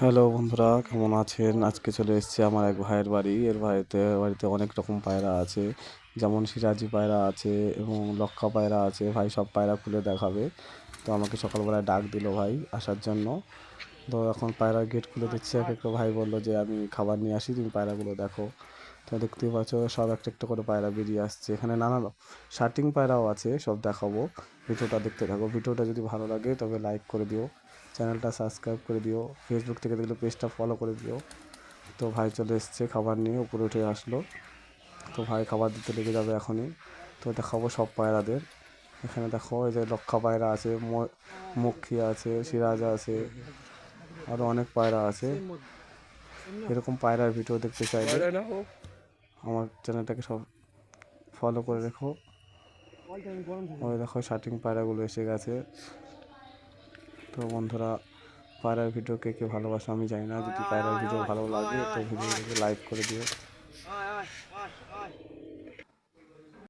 Hello বন্ধুরা, কেমন আছেন? আজকে চলে এসেছি আমার এক ভাইয়ের বাড়ি। এর বাড়িতে বাড়িতে অনেক রকম পায়রা আছে। যেমন সিরাজি পায়রা আছে এবং লক্ষা পায়রা আছে। ভাই সব পায়রা খুলে দেখাবে। তো আমাকে সকালবেলায় ডাক দিল ভাই আসার জন্য। তো এখন পায়রার গেট খুলে দিচ্ছে। এক একটা ভাই বলল যে, আমি খাবার নিয়ে আসি, তুমি পায়রাগুলো দেখো। তো দেখতেই পাচ্ছ সব একটা একটা করে পায়রা বেরিয়ে আসছে। এখানে নানা শার্টিং পায়রাও আছে, সব দেখাবো। ভিডিওটা দেখতে থাকো। ভিডিওটা যদি ভালো লাগে তবে লাইক করে দিও। চ্যানেলটা সাবস্ক্রাইব করে দিও। ফেসবুক থেকে দেখলে পেজটা ফলো করে দিও। তো ভাই চলে এসছে খাবার নিয়ে উপরে উঠে আসলো। তো ভাই খাবার দিতে লেগে যাবে এখনই। তো দেখাবো সব পায়রাদের। এখানে দেখো এই যে লক্ষা পায়রা আছে মক্ষী আছে সিরাজ আছে আরও অনেক পায়রা আছে। এরকম পায়রার ভিডিও দেখতে চাইলে আমার চ্যানেলটাকে সব ফলো করে রেখো। ওই দেখো শার্টিং পায়রাগুলো এসে গেছে। তো বন্ধুরা, পায়রার ভিডিও কে কে ভালোবাসো আমি জানি না, যদি পায়রার ভিডিও ভালো লাগে তো ভিডিওটাকে লাইক করে দিও।